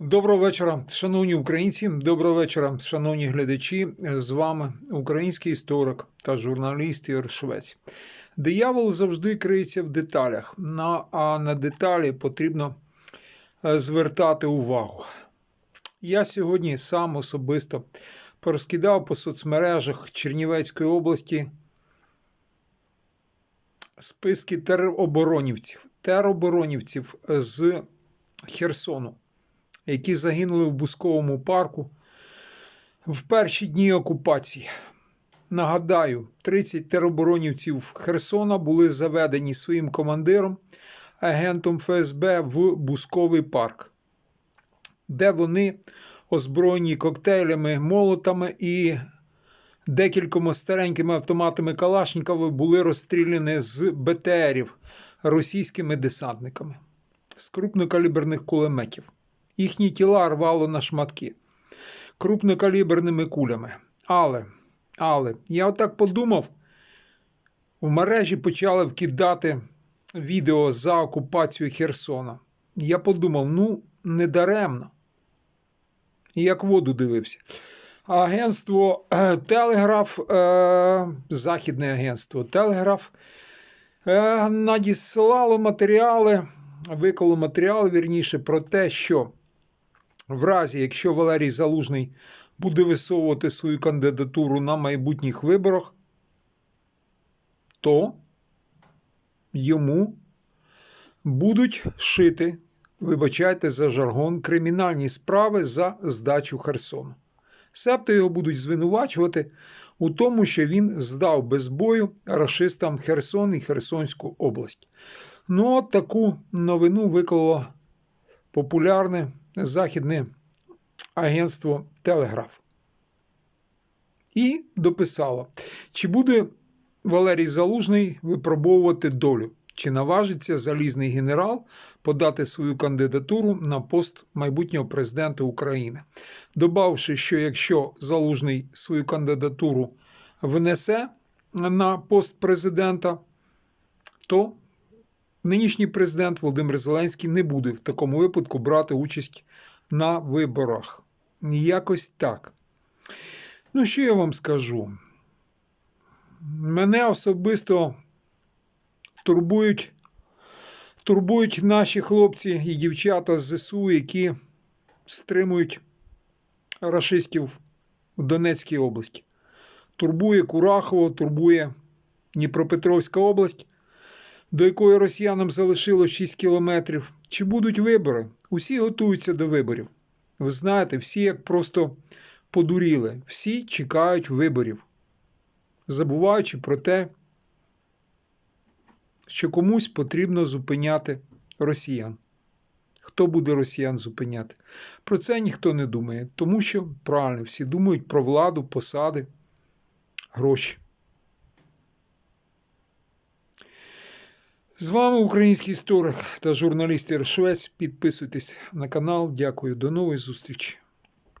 Доброго вечора, шановні українці. Доброго вечора, шановні глядачі. З вами український історик та журналіст Ігор Швець. Диявол завжди криється в деталях, а на деталі потрібно е, звертати увагу. Я сьогодні сам особисто порозкидав по соцмережах Чернівецької області списки тероборонівців, тероборонівців з Херсону які загинули в Бусковому парку в перші дні окупації. Нагадаю, 30 тероборонівців Херсона були заведені своїм командиром, агентом ФСБ в Бусковий парк, де вони, озброєні коктейлями, молотами і декількома старенькими автоматами Калашникова, були розстріляні з БТРів російськими десантниками з крупнокаліберних кулеметів. Їхні тіла рвало на шматки крупнокаліберними кулями. Але, але, я отак подумав, в мережі почали вкидати відео за окупацію Херсона. Я подумав, ну, не даремно. І як воду дивився. Агентство е, Телеграф, е, Західне агентство Телеграф е, надіслало матеріали, виклало матеріали, вірніше, про те, що в разі, якщо Валерій Залужний буде висовувати свою кандидатуру на майбутніх виборах, то йому будуть шити, вибачайте за жаргон, кримінальні справи за здачу Херсону. Себто його будуть звинувачувати у тому, що він здав без бою рашистам Херсон і Херсонську область. Ну, от таку новину виклало популярне західне агентство Телеграф. І дописало, чи буде Валерій Залужний випробовувати долю, чи наважиться залізний генерал подати свою кандидатуру на пост майбутнього президента України, добавивши, що якщо Залужний свою кандидатуру внесе на пост президента, то нинішній президент Володимир Зеленський не буде в такому випадку брати участь на виборах. Якось так. Ну, що я вам скажу? Мене особисто турбують, турбують наші хлопці і дівчата з ЗСУ, які стримують рашистів в Донецькій області. Турбує Курахово, турбує Дніпропетровська область до якої росіянам залишилось 6 кілометрів. Чи будуть вибори? Усі готуються до виборів. Ви знаєте, всі як просто подуріли, всі чекають виборів, забуваючи про те, що комусь потрібно зупиняти росіян. Хто буде росіян зупиняти? Про це ніхто не думає, тому що правильно всі думають про владу, посади, гроші. З вами український історик та журналіст Іршвець. Підписуйтесь на канал. Дякую. До нової зустрічі.